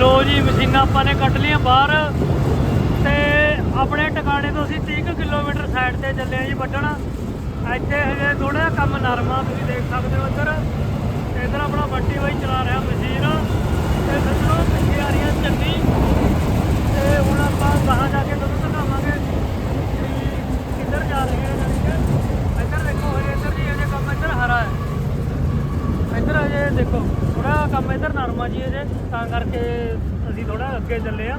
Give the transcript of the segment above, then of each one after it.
ਲੋ ਜੀ, ਮਸ਼ੀਨਾਂ ਆਪਾਂ ਨੇ ਕੱਢ ਲਈਆਂ ਬਾਹਰ ਤੇ ਆਪਣੇ ਟਿਕਾਣੇ ਤੋਂ ਅਸੀਂ 30 ਕੁ ਕਿਲੋਮੀਟਰ ਸਾਈਡ ਤੇ ਚੱਲੇ ਆ ਜੀ ਵੱਢਣ। ਇੱਥੇ ਹਜੇ ਥੋੜਾ ਜਿਹਾ ਕੰਮ ਨਰਮਾ ਤੁਸੀਂ ਦੇਖ ਸਕਦੇ ਹੋ ਇੱਧਰ। ਇੱਧਰ ਆਪਣਾ ਵੱਟੀ ਬਾਈ ਚਲਾ ਰਿਹਾ ਮਸ਼ੀਨ। ਤੇ ਸੱਜਣੋ ਪਿੱਛੇ ਆ ਰਹੀਆਂ ਚੰਨੀ ਤੇ ਹੁਣ ਆਪਾਂ ਗਾਹਾਂ ਜਾ ਕੇ ਤੁਹਾਨੂੰ ਦਿਖਾਵਾਂਗੇ ਵੀ ਕਿੱਧਰ ਜਾ ਰਹੀ ਹੈ ਜਾਣੀ ਕਿ ਇੱਧਰ ਦੇਖੋ ਹਜੇ ਇੱਧਰ ਜੀ ਹਜੇ ਕੰਮ ਇੱਧਰ ਹਰਾ ਹੈ ਇੱਧਰ ਹਜੇ ਦੇਖੋ ਥੋੜਾ ਕੰਮ ਇੱਧਰ ਨਰਮਾ ਜੀ ਹਜੇ ਤਾਂ ਕਰਕੇ ਅਸੀਂ ਥੋੜਾ ਅੱਗੇ ਚੱਲੇ ਆ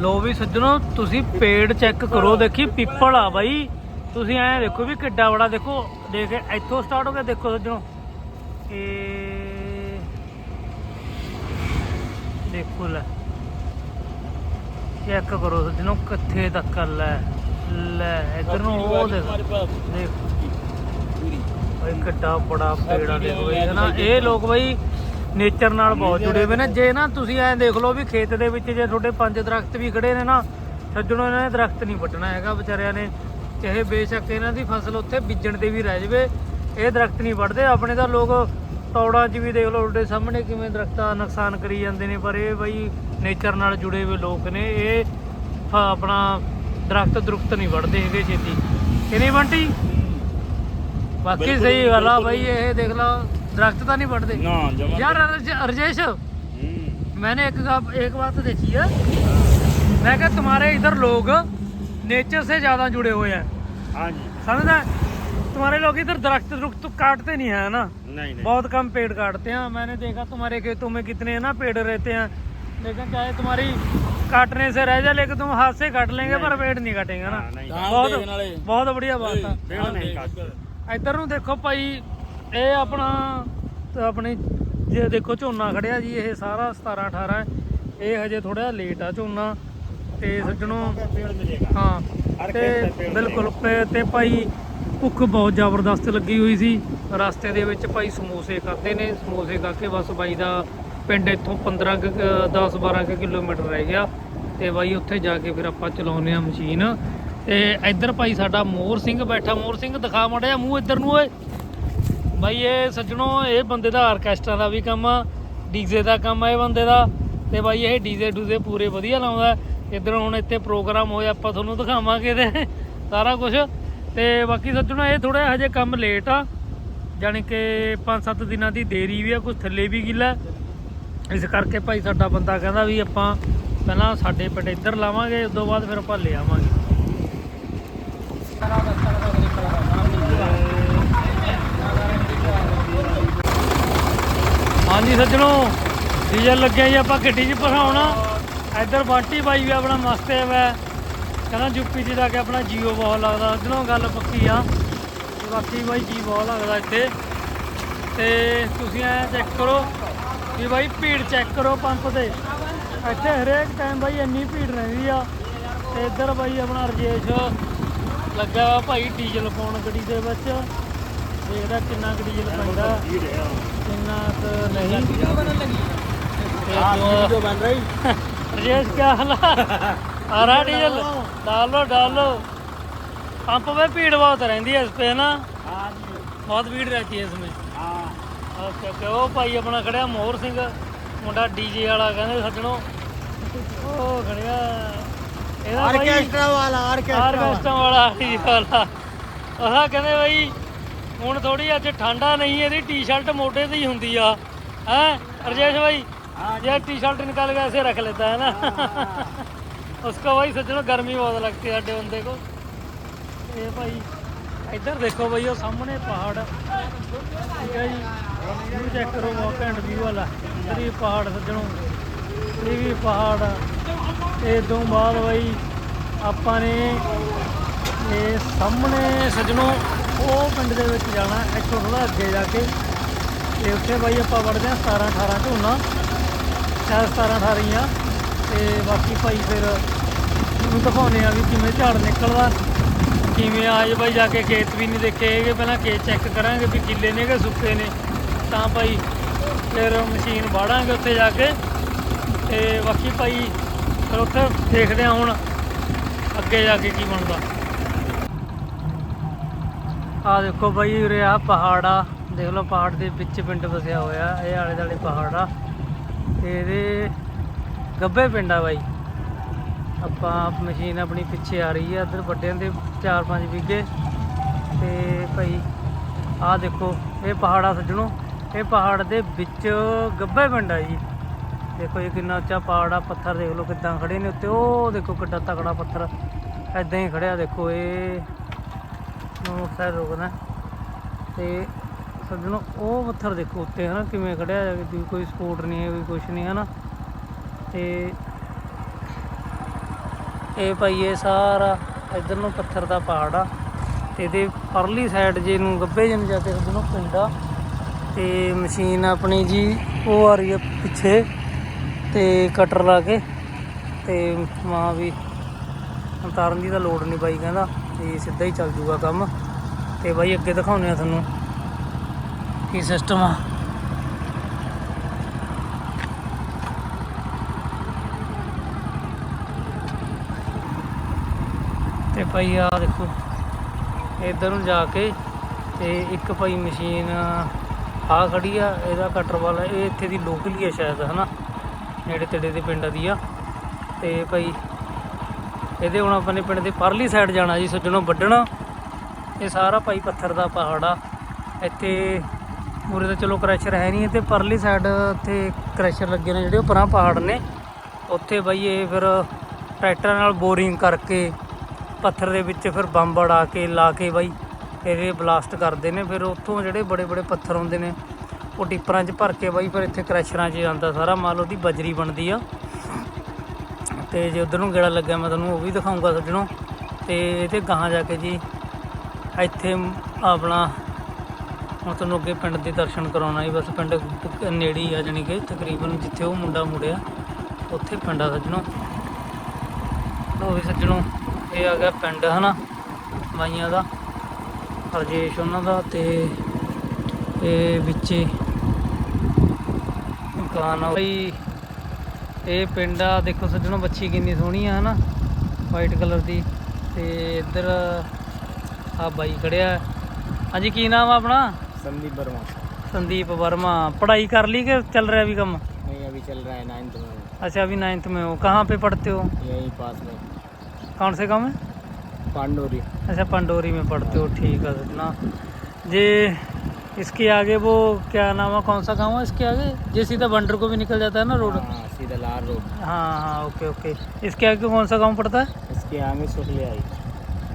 ਲੋ ਵੀ ਸੱਜਣੋ ਤੁਸੀਂ ਪੇੜ ਚੈੱਕ ਕਰੋ ਦੇਖੀ ਪਿੱਪਲ ਆ ਬਾਈ। ਤੁਸੀਂ ਐਂ ਦੇਖੋ ਵੀ ਕਿੱਡਾ ਬੜਾ ਦੇਖੋ ਦੇਖ ਇੱਥੋਂ ਸਟਾਰਟ ਹੋ ਗਿਆ ਦੇਖੋ ਸੱਜਣੋ। ਇਹ ਦੇਖੋ ਲੈ। ਚੈੱਕ ਕਰੋ ਸੱਜਣੋ ਕਿੱਥੇ ਤੱਕ ਲੈ ਲੈ ਇਧਰ ਨੂੰ ਉਹ ਦੇਖੋ। ਦੇਖ। ਬਈ ਕਿੱਡਾ ਬੜਾ ਪੇੜ ਦੇਖੋ ਇਹ ਨਾ ਇਹ ਲੋਕ ਬਈ ਨੇਚਰ ਨਾਲ ਬਹੁਤ ਜੁੜੇ ਹੋਏ ਨੇ। ਜੇ ਨਾ ਤੁਸੀਂ ਐਂ ਦੇਖ ਲਓ ਵੀ ਖੇਤ ਦੇ ਵਿੱਚ ਜੇ ਤੁਹਾਡੇ ਪੰਜ ਦਰਖਤ ਵੀ ਖੜੇ ਨੇ ਨਾ ਸੱਜਣੋ ਇਹਨਾਂ ਨੇ ਦਰਖਤ ਨਹੀਂ ਵੱਢਣਾ ਹੈਗਾ ਵਿਚਾਰਿਆਂ ਨੇ ਚਾਹੇ ਬੇਸ਼ੱਕ ਇਹਨਾਂ ਦੀ ਫਸਲ ਉੱਥੇ ਬੀਜਣ ਤੇ ਵੀ ਰਹਿ ਜਵੇ ਇਹ ਦਰਖਤ ਨਹੀਂ ਵੱਢਦੇ। ਆਪਣੇ ਤਾਂ ਲੋਕ ਤੌੜਾਂ 'ਚ ਵੀ ਦੇਖ ਲਓ ਤੁਹਾਡੇ ਸਾਹਮਣੇ ਕਿਵੇਂ ਦਰਖਤਾਂ ਨੁਕਸਾਨ ਕਰੀ ਜਾਂਦੇ ਨੇ ਪਰ ਇਹ ਬਈ ਨੇਚਰ ਨਾਲ ਜੁੜੇ ਹੋਏ ਲੋਕ ਨੇ ਇਹ ਆਪਣਾ ਦਰਖਤ ਦਰੁਖਤ ਨਹੀਂ ਵੱਢਦੇ ਹੈਗੇ ਛੇਤੀ। ਕਿ ਨਹੀਂ ਬੰਟੀ? ਬਾਕੀ ਸਹੀ ਗੱਲ ਆ ਬਾਈ ਇਹ ਦੇਖ ਲਓ ਦਰਖਤ ਤਾਂ ਨਹੀਂ ਵੱਢਦੇ ना जमा यार रज- रजेश मैंने एक गा- एक बात देखी है मैं क्या तुम्हारे इधर लोग नेचर से ज्यादा जुड़े हुए हैं हाँ जी समझ है तुम्हारे लोग इधर दरख्त दरुख्त तो काटते नहीं है ना नहीं नहीं बहुत कम पेड़ काटते हैं मैंने देखा तुम्हारे खेतों में कितने ना पेड़ रहते हैं लेकिन चाहे तुम्हारी काटने से रह जाए लेकिन तुम हाथ से काट लेंगे पर पेड़ नहीं काटेंगे ना हाँ, नहीं। बहुत बहुत बढ़िया बात है पेड़ नहीं काटते ਇੱਧਰ ਨੂੰ ਦੇਖੋ ਭਾਈ ਇਹ ਆਪਣਾ ਤੇ ਆਪਣੀ ਜੇ ਦੇਖੋ ਝੋਨਾ ਖੜਿਆ ਜੀ ਇਹ ਸਾਰਾ 17 18 ਇਹ ਹਜੇ ਥੋੜਾ ਲੇਟ ਆ ਝੋਨਾ ਤੇ ਸੱਜਣੋ ਹਾਂ ਤੇ ਬਿਲਕੁਲ ਤੇ ਭਾਈ ਭੁੱਖ ਬਹੁਤ ਜ਼ਬਰਦਸਤ ਲੱਗੀ ਹੋਈ ਸੀ। ਰਸਤੇ ਦੇ ਵਿੱਚ ਭਾਈ ਸਮੋਸੇ ਖਾਦੇ ਨੇ ਸਮੋਸੇ ਖਾ ਕੇ ਬਸ ਬਾਈ ਦਾ ਪਿੰਡ ਇੱਥੋਂ 15 10 12 ਕਿਲੋਮੀਟਰ ਰਹਿ ਗਿਆ। ਤੇ ਬਾਈ ਉੱਥੇ ਜਾ ਕੇ ਫਿਰ ਆਪਾਂ ਚਲਾਉਨੇ ਆ ਮਸ਼ੀਨ। ਤੇ ਇੱਧਰ ਭਾਈ ਸਾਡਾ ਮੋਹਰ ਸਿੰਘ ਬੈਠਾ ਮੋਰ ਸਿੰਘ ਦਿਖਾ ਮੜਿਆ ਮੂੰਹ ਇੱਧਰ ਨੂੰ ਓਏ। ਬਾਈ, ਇਹ ਸੱਜਣੋ, ਇਹ ਬੰਦੇ ਦਾ ਆਰਕੈਸਟਰਾ ਦਾ ਵੀ ਕੰਮ ਆ ਡੀਜੇ ਦਾ ਕੰਮ ਆ ਇਹ ਬੰਦੇ ਦਾ। ਤੇ ਬਾਈ, ਇਹ ਡੀਜੇ ਡੂਜੇ ਪੂਰੇ ਵਧੀਆ ਲਾਉਂਦਾ। ਇੱਧਰ ਹੁਣ ਇੱਥੇ ਪ੍ਰੋਗਰਾਮ ਹੋਇਆ, ਆਪਾਂ ਤੁਹਾਨੂੰ ਦਿਖਾਵਾਂਗੇ ਤੇ ਸਾਰਾ ਕੁਝ ਤੇ ਬਾਕੀ ਸੱਜਣੋ, ਇਹ ਥੋੜਾ ਹਜੇ ਕੰਮ ਲੇਟ ਆ। ਜਾਣੀ ਕਿ 5-7 ਦਿਨਾਂ ਦੀ ਦੇਰੀ ਵੀ ਆ ਕੁਝ ਥੱਲੇ ਵੀ ਗਿੱਲਾ ਇਸ ਕਰਕੇ ਭਾਈ ਸਾਡਾ ਬੰਦਾ ਕਹਿੰਦਾ ਵੀ ਆਪਾਂ ਪਹਿਲਾਂ ਸਾਡੇ ਪਿੰਡ ਇੱਧਰ ਲਾਵਾਂਗੇ, ਉਸ ਤੋਂ ਬਾਅਦ ਫਿਰ ਆਪਾਂ ਲੈ ਆਵਾਂਗੇ। ਹਾਂਜੀ ਸੱਜਣੋ, ਡੀਜ਼ਲ ਲੱਗਿਆ ਜੀ, ਆਪਾਂ ਗੱਡੀ 'ਚ ਭਰਾਉਣਾ ਇੱਧਰ ਬਾਂਟੀ ਬਾਈ ਵੀ ਆਪਣਾ ਮਸਤੇ ਵਾ ਕਹਿੰਦਾ ਯੂਪੀ 'ਚ ਜਾ ਕੇ ਆਪਣਾ ਜੀਓ ਬਹੁਤ ਲੱਗਦਾ। ਸੱਜਣੋ, ਗੱਲ ਪੱਕੀ ਆ। ਬਾਕੀ ਬਾਈ ਜੀ ਬਹੁਤ ਲੱਗਦਾ ਇੱਥੇ। ਤੇ ਤੁਸੀਂ ਐ ਚੈੱਕ ਕਰੋ ਵੀ ਬਾਈ ਭੀੜ ਚੈੱਕ ਕਰੋ ਪੰਪ ਤੇ। ਇੱਥੇ ਹਰੇਕ ਟਾਈਮ ਬਾਈ ਇੰਨੀ ਭੀੜ ਰਹਿੰਦੀ ਆ। ਤੇ ਇੱਧਰ ਬਾਈ ਆਪਣਾ ਰਜੇਸ਼ ਲੱਗਾ ਵਾ ਭਾਈ ਡੀਜ਼ਲ ਪਾਉਣ ਗੱਡੀ ਦੇ ਵਿੱਚ। ਦੇਖਦਾ ਕਿੰਨਾ ਕੁ ਡੀਜ਼ਲ ਪੈਂਦਾ। ਕਿੰਨਾ ਕੁ ਨਹੀਂ ਤੇ ਦੋ- बन रही रजेश क्या हाल है आ रहा डीजल डालो डालो पंप पे भीड़ बहुत रहती है इस पे ना हाँ जी बहुत भीड़ रहती है इसमें हाँ ਓਕੇ ਓਕੇ ਉਹ ਭਾਈ ਆਪਣਾ ਖੜਿਆ ਮੋਹਰ ਸਿੰਘ ਮੁੰਡਾ ਡੀਜੇ ਵਾਲਾ ਕਹਿੰਦੇ ਸੱਜਣੋ ਉਹ ਖੜਿਆ ਇਹਦਾ ਭਾਈ वाला ਆਰਕੈਸਟਰਾ ਵਾਲਾ ਡੀਜੇ ਵਾਲਾ ਉਹਦਾ ਕਹਿੰਦੇ ਬਾਈ ਹੁਣ ਥੋੜੀ ਅੱਜ ਠੰਡਾ ਨਹੀਂ ਇਹਦੀ ਟੀ-ਸ਼ਰਟ ਮੋਢੇ ਤੇ ਹੀ ਹੁੰਦੀ ਆ ਹੈ ਰਜੇਸ਼ ਭਾਈ ये टी शर्ट निकाल के ऐसे रख लेता है ना उसको भाई सज्जनों गर्मी बहुत लगती है अड्डे बंदे को ये भाई इधर देखो भाई वो सामने पहाड़ ठीक है जी व्यू चेक करो बहुत घैंट व्यू वाला इधर भी पहाड़ सज्जनों ये भी पहाड़ ਤੇ ਤੋਂ ਬਾਅਦ ਬਾਈ ਆਪਾਂ ਨੇ ਇਹ ਸਾਹਮਣੇ ਸੱਜਣੋ ਉਹ ਪਿੰਡ ਦੇ ਵਿੱਚ ਜਾਣਾ, ਇੱਥੋਂ ਥੋੜਾ ਅੱਗੇ ਜਾ ਕੇ। ਤੇ ਉੱਥੇ ਬਾਈ ਆਪਾਂ ਵੜਦੇ ਆ 17 18 ਝੋਨਾ। ਸ਼ਾਇਦ 17 18 ਹੀ ਆ ਤੇ ਬਾਕੀ ਭਾਈ ਫਿਰ ਤੁਹਾਨੂੰ ਦਿਖਾਉਂਦੇ ਆ ਵੀ ਕਿਵੇਂ ਝਾੜ ਨਿਕਲਦਾ, ਕਿਵੇਂ ਆਜ ਬਾਈ ਜਾ ਕੇ ਖੇਤ ਵੀ ਨਹੀਂ ਦੇਖੇ ਹੈਗੇ। ਪਹਿਲਾਂ ਖੇਤ ਚੈੱਕ ਕਰਾਂਗੇ ਵੀ ਗਿੱਲੇ ਨੇ ਕਿ ਸੁੱਕੇ ਨੇ। ਤਾਂ ਭਾਈ ਫਿਰ ਮਸ਼ੀਨ ਵਾੜਾਂਗੇ ਉੱਥੇ ਜਾ ਕੇ। ਤੇ ਬਾਕੀ ਭਾਈ ਫਿਰ ਉੱਥੇ ਦੇਖਦੇ ਆ ਹੁਣ ਅੱਗੇ ਜਾ ਕੇ ਕੀ ਬਣਦਾ। ਆ ਦੇਖੋ ਬਾਈ ਉਰੇ ਆ ਪਹਾੜ ਆ। ਦੇਖ ਲਓ ਪਹਾੜ ਦੇ ਵਿੱਚ ਪਿੰਡ ਵਸਿਆ ਹੋਇਆ, ਇਹ ਆਲੇ ਦਾਲੇ ਪਹਾੜ ਆ। ਤੇ ਇਹਦੇ ਗੱਬੇ ਪਿੰਡ ਆ ਬਾਈ। ਆਪਾਂ ਮਸ਼ੀਨ ਆਪਣੀ ਪਿੱਛੇ ਆ ਰਹੀ ਆ, ਇੱਧਰ ਵੱਡਿਆਂ ਦੇ 4-5 ਵਿਗੇ ਤੇ ਭਾਈ ਆਹ ਦੇਖੋ, ਇਹ ਪਹਾੜ ਆ ਸੱਜਣੋ। ਇਹ ਪਹਾੜ ਦੇ ਵਿੱਚ ਗੱਬੇ ਪਿੰਡ ਆ ਜੀ। ਦੇਖੋ ਇਹ ਕਿੰਨਾ ਉੱਚਾ ਪਹਾੜ ਆ, ਪੱਥਰ ਦੇਖ ਲਓ ਕਿੱਦਾਂ ਖੜੇ ਨੇ ਉੱਤੇ। ਉਹ ਦੇਖੋ ਕਿੱਡਾ ਤਕੜਾ ਪੱਥਰ ਐਦਾਂ ਹੀ ਖੜਿਆ ਦੇਖੋ ਇਹ। ਮੋਟਰਸਾਈਕਲ ਰੋਕਦਾ ਤੇ ਸੱਜਣੋ, ਉਹ ਪੱਥਰ ਦੇਖੋ ਉੱਤੇ ਹਨਾ, ਕਿਵੇਂ ਖੜਿਆ ਹੈ ਵੀ ਕੋਈ ਸਪੋਰਟ ਨਹੀਂ ਹੈ ਕੋਈ ਕੁਛ ਨਹੀਂ, ਹਨਾ। ਤੇ ਇਹ ਭਾਈ ਇਹ ਸਾਰਾ ਇਧਰ ਨੂੰ ਪੱਥਰ ਦਾ ਪਹਾੜ ਆ। ਤੇ ਇਹਦੇ ਪਰਲੀ ਸਾਈਡ ਜੇ ਨੂੰ ਗੱਬੇ ਜਨ ਜਾ ਕੇ ਸੱਜਣੋ ਪਿੰਡ ਆ। ਤੇ ਮਸ਼ੀਨ ਆਪਣੀ ਜੀ, ਉਹ ਆ ਰਹੀ ਹੈ ਪਿੱਛੇ, ਤੇ ਕਟਰ ਲਾ ਕੇ। ਤੇ ਮਾਂ ਵੀ ਉਤਾਰਨ ਦੀ ਤਾਂ ਲੋੜ ਨਹੀਂ ਬਾਈ, ਕਹਿੰਦਾ। ਤੇ ਸਿੱਧਾ ਹੀ ਚੱਲ ਜੂਗਾ ਕੰਮ। ਤੇ ਬਾਈ ਅੱਗੇ ਦਿਖਾਉਂਦੇ ਆ ਤੁਹਾਨੂੰ ਕੀ ਸਿਸਟਮ ਆ। ਤੇ ਭਾਈ ਆ ਦੇਖੋ, ਇਧਰ ਨੂੰ ਜਾ ਕੇ ਤੇ ਇੱਕ ਭਾਈ ਮਸ਼ੀਨ ਆ ਖੜੀ ਆ, ਇਹਦਾ ਕਟਰ ਵਾਲਾ, ਇਹ ਇੱਥੇ ਦੀ ਲੋਕਲ ਹੀ ਆ ਸ਼ਾਇਦ, ਹਨਾ? ਨੇੜੇ ਤੇੜੇ ਦੇ ਪਿੰਡਾਂ ਦੀ ਆ। ਤੇ ਭਾਈ ਇਹਦੇ ਹੁਣ ਆਪਣੇ ਪਿੰਡ ਦੇ ਪਰਲੀ ਸਾਈਡ ਜਾਣਾ ਜੀ, ਸੱਜਣੋਂ ਵੱਢਣਾ। ਇਹ ਸਾਰਾ ਭਾਈ ਪੱਥਰ ਦਾ ਪਹਾੜ ਆ। ਇੱਥੇ ਮੂਰੇ ਤਾਂ ਚਲੋ ਕ੍ਰੈਸ਼ਰ ਹੈ ਨਹੀਂ ਤੇ ਪਰਲੀ ਸਾਈਡ ਉੱਥੇ ਕ੍ਰੈਸ਼ਰ ਲੱਗੇ ਨੇ ਜਿਹੜੇ, ਉਹ ਪਰਾਂ ਪਹਾੜ ਨੇ। ਉੱਥੇ ਬਾਈ ਇਹ ਫਿਰ ਟਰੈਕਟਰਾਂ ਨਾਲ ਬੋਰਿੰਗ ਕਰਕੇ ਪੱਥਰ ਦੇ ਵਿੱਚ ਫਿਰ ਬੰਬ ਅੜਾ ਕੇ, ਲਾ ਕੇ ਬਾਈ ਇਹਦੇ ਬਲਾਸਟ ਕਰਦੇ ਨੇ। ਫਿਰ ਉੱਥੋਂ ਜਿਹੜੇ ਬੜੇ ਬੜੇ ਪੱਥਰ ਹੁੰਦੇ ਨੇ, ਉਹ ਟਿੱਪਰਾਂ 'ਚ ਭਰ ਕੇ ਬਾਈ ਫਿਰ ਇੱਥੇ ਕ੍ਰੈਸ਼ਰਾਂ 'ਚ ਜਾਂਦਾ ਸਾਰਾ ਮਾਲ, ਉਹਦੀ ਬਜਰੀ ਬਣਦੀ ਆ। ਤੇ ਜੇ ਉਧਰ ਨੂੰ ਗੇੜਾ ਲੱਗਿਆ ਮੈਂ ਤੁਹਾਨੂੰ ਉਹ ਵੀ ਦਿਖਾਉਂਗਾ ਸੱਜਣੋ। ਤੇ ਇਹਦੇ ਗਾਹਾਂ ਜਾ ਕੇ ਜੀ, ਇੱਥੇ ਆਪਣਾ ਹੁਣ ਤੁਹਾਨੂੰ ਅੱਗੇ ਪਿੰਡ ਦੇ ਦਰਸ਼ਨ ਕਰਾਉਣਾ ਜੀ, ਬਸ ਪਿੰਡ ਨੇੜੇ ਹੀ ਆ ਜਾਣੀ ਕਿ ਤਕਰੀਬਨ ਜਿੱਥੇ ਉਹ ਮੁੰਡਾ ਮੁੜਿਆ, ਉੱਥੇ ਪਿੰਡ ਆ ਸੱਜਣੋ। ਲੋ ਵੀ ਸੱਜਣੋ, ਇਹ ਆ ਗਿਆ ਪਿੰਡ ਹਨਾ ਬਾਈਆਂ ਦਾ, ਹਰਜੇਸ਼ ਉਹਨਾਂ ਦਾ ਤੇ ਇਹ ਵਿੱਚ ਮਕਾਨ ਬਈ ਇਹ ਪਿੰਡ ਆ ਦੇਖੋ ਸੱਜਣੋ ਬੱਚੀ ਕਿੰਨੀ ਸੋਹਣੀ ਆ ਹਨਾ ਵਾਈਟ ਕਲਰ ਦੀ ਤੇ ਇੱਧਰ ਆ ਬਾਈ ਖੜਿਆ ਹਾਂਜੀ ਕੀ ਨਾਮ ਆ ਆਪਣਾ संदीप वर्मा संदीप वर्मा पढ़ाई कर ली कि चल रहा है अभी कम नहीं अभी चल रहा है नाइन्थ में अच्छा अभी नाइन्थ में हो कहाँ पे पढ़ते हो यही पास में कौन से गाँव में पांडोरी अच्छा पंडोरी में पढ़ते हो ठीक है सतना जे इसके आगे वो क्या नाम है कौन सा गाँव है इसके आगे जे सीधा बंडर को भी निकल जाता है ना रोड हाँ सीधा लाल रोड हाँ हाँ ओके ओके इसके आगे कौन सा गाँव पड़ता है इसके आगे सुखलियाई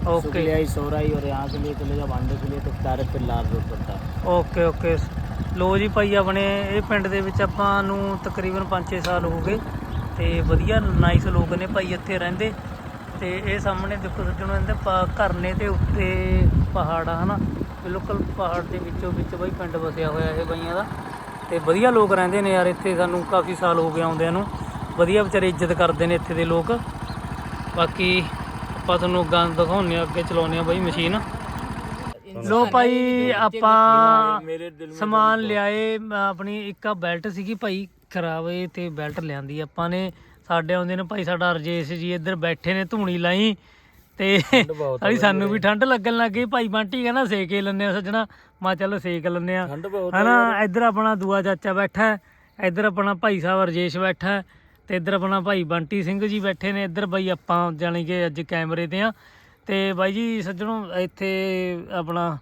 ओके सुखलियाई सोराई और यहाँ के लिए चले जाओ बांडे के लिए तो डायरेक्ट फिर लाल रोड पड़ता है ਓਕੇ ਓਕੇ ਲੋ ਜੀ ਭਾਈ ਆਪਣੇ ਇਹ ਪਿੰਡ ਦੇ ਵਿੱਚ ਆਪਾਂ ਨੂੰ ਤਕਰੀਬਨ 5-6 ਸਾਲ ਹੋ ਗਏ ਤੇ ਵਧੀਆ ਨਾਈਸ ਲੋਕ ਨੇ ਭਾਈ ਇੱਥੇ ਰਹਿੰਦੇ ਤੇ ਇਹ ਸਾਹਮਣੇ ਦੇਖੋ ਸੱਜਣੋ ਇਹਦੇ ਪਾ- ਘਰ ਨੇ ਤੇ ਉੱਤੇ ਪਹਾੜ ਆ ਹਨਾ ਬਿਲਕੁਲ ਪਹਾੜ ਦੇ ਵਿੱਚੋਂ ਵਿੱਚ ਬਈ ਪਿੰਡ ਵਸਿਆ ਹੋਇਆ ਇਹ ਬਈਆਂ ਦਾ। ਤੇ ਵਧੀਆ ਲੋਕ ਰਹਿੰਦੇ ਨੇ ਯਾਰ ਇੱਥੇ ਸਾਨੂੰ ਕਾਫੀ ਸਾਲ ਹੋ ਗਏ ਆਉਂਦਿਆਂ ਨੂੰ। ਵਧੀਆ ਵਿਚਾਰੇ ਇੱਜ਼ਤ ਕਰਦੇ ਨੇ ਇੱਥੇ ਦੇ ਲੋਕ। ਬਾਕੀ ਆਪਾਂ ਤੁਹਾਨੂੰ ਗੰਦ ਦਿਖਾਉਂਦੇ ਆ ਅੱਗੇ ਚਲਾਉਂਦੇ ਆ ਬਈ ਮਸ਼ੀਨ। ਲੋ ਭਾਈ ਆਪਾਂ ਸਮਾਨ ਲਿਆਏ ਆਪਣੀ ਇੱਕ ਬੈਲਟ ਸੀਗੀ ਭਾਈ ਖਰਾਬ ਏ ਤੇ ਬੈਲਟ ਲਿਆਂਦੀ ਆਪਾਂ ਨੇ। ਸਾਡੇ ਆਉਂਦੇ ਨੇ ਭਾਈ ਸਾਡਾ ਰਜੇਸ਼ ਜੀ ਇੱਧਰ ਬੈਠੇ ਨੇ ਧੂਣੀ ਲਾਈ। ਤੇ ਅਸੀਂ ਸਾਨੂੰ ਵੀ ਠੰਡ ਲੱਗਣ ਲੱਗ ਗਈ। ਭਾਈ ਬੰਟੀ ਕਹਿੰਦਾ ਸੇਕ ਕੇ ਲੈਨੇ ਆ ਸੱਜਣਾ। ਮਾ ਚੱਲ ਸੇਕ ਲੈਨੇ ਆ। ਠੰਡ ਬਹੁਤ ਹਨਾ ਇੱਧਰ ਆਪਣਾ ਦੂਆ ਚਾਚਾ ਬੈਠਾ ਹੈ ਇੱਧਰ ਆਪਣਾ ਭਾਈ ਸਾਹਿਬ ਰਜੇਸ਼ ਬੈਠਾ ਹੈ ਤੇ ਇੱਧਰ ਆਪਣਾ ਭਾਈ ਬੰਟੀ ਸਿੰਘ ਜੀ ਬੈਠੇ ਨੇ। ਇੱਧਰ ਬਾਈ ਆਪਾਂ ਜਾਣੀ ਕਿ ਅੱਜ ਕੈਮਰੇ ਤੇ ਆ। ਤੇ ਬਾਈ ਜੀ ਸੱਜਣੋ ਇੱਥੇ ਆਪਣਾ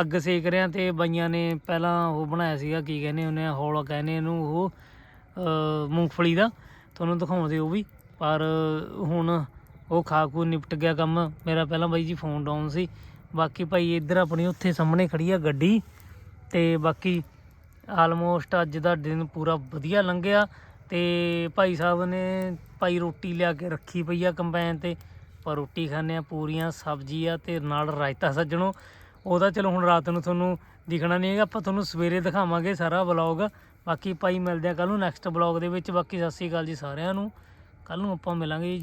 ਅੱਗ ਸੇਕ ਰਿਆਂ ਤੇ ਬਾਈਆਂ ਨੇ ਪਹਿਲਾਂ ਉਹ ਬਣਾਇਆ ਸੀਗਾ ਕੀ ਕਹਿੰਦੇ ਉਹਨੇ ਹੌਲ ਕਹਿੰਦੇ ਇਹਨੂੰ ਉਹ ਮੂੰਗਫਲੀ ਦਾ। ਤੁਹਾਨੂੰ ਦਿਖਾਉਂਦੇ ਉਹ ਵੀ। ਪਰ ਹੁਣ ਉਹ ਖਾ ਖੂ ਨਿਪਟ ਗਿਆ ਕੰਮ। ਮੇਰਾ ਪਹਿਲਾਂ ਬਾਈ ਜੀ ਫੋਨ ਡਾਊਨ ਸੀ। ਬਾਕੀ ਭਾਈ ਇੱਧਰ ਆਪਣੀ ਉੱਥੇ ਸਾਹਮਣੇ ਖੜੀ ਆ ਗੱਡੀ। ਤੇ ਬਾਕੀ ਆਲਮੋਸਟ ਅੱਜ ਦਾ ਦਿਨ ਪੂਰਾ ਵਧੀਆ ਲੰਘਿਆ। ਤੇ ਭਾਈ ਸਾਹਿਬ ਨੇ ਭਾਈ ਰੋਟੀ ਲਿਆ ਕੇ ਰੱਖੀ ਪਈ ਆ ਕੰਬਾਈਨ ਤੇ। ਪਰ ਰੋਟੀ ਖਾਂਦੇ ਆ ਪੂਰੀਆਂ, ਸਬਜ਼ੀ ਆ ਤੇ ਨਾਲ ਰਾਇਤਾ ਸੱਜਣੋ। ਉਹਦਾ ਚਲੋ ਹੁਣ ਰਾਤ ਨੂੰ ਤੁਹਾਨੂੰ ਦਿਖਣਾ ਨਹੀਂ ਹੈਗਾ। ਆਪਾਂ ਤੁਹਾਨੂੰ ਸਵੇਰੇ ਦਿਖਾਵਾਂਗੇ ਸਾਰਾ ਵਲੌਗ ਬਾਕੀ ਭਾਈ ਮਿਲਦੇ ਆ ਕੱਲ ਨੂੰ ਨੈਕਸਟ ਵਲੌਗ ਦੇ ਵਿੱਚ। ਬਾਕੀ ਸਤਿ ਸ੍ਰੀ ਅਕਾਲ ਜੀ ਸਾਰਿਆਂ ਨੂੰ। ਕੱਲ ਨੂੰ ਆਪਾਂ ਮਿਲਾਂਗੇ ਜੀ।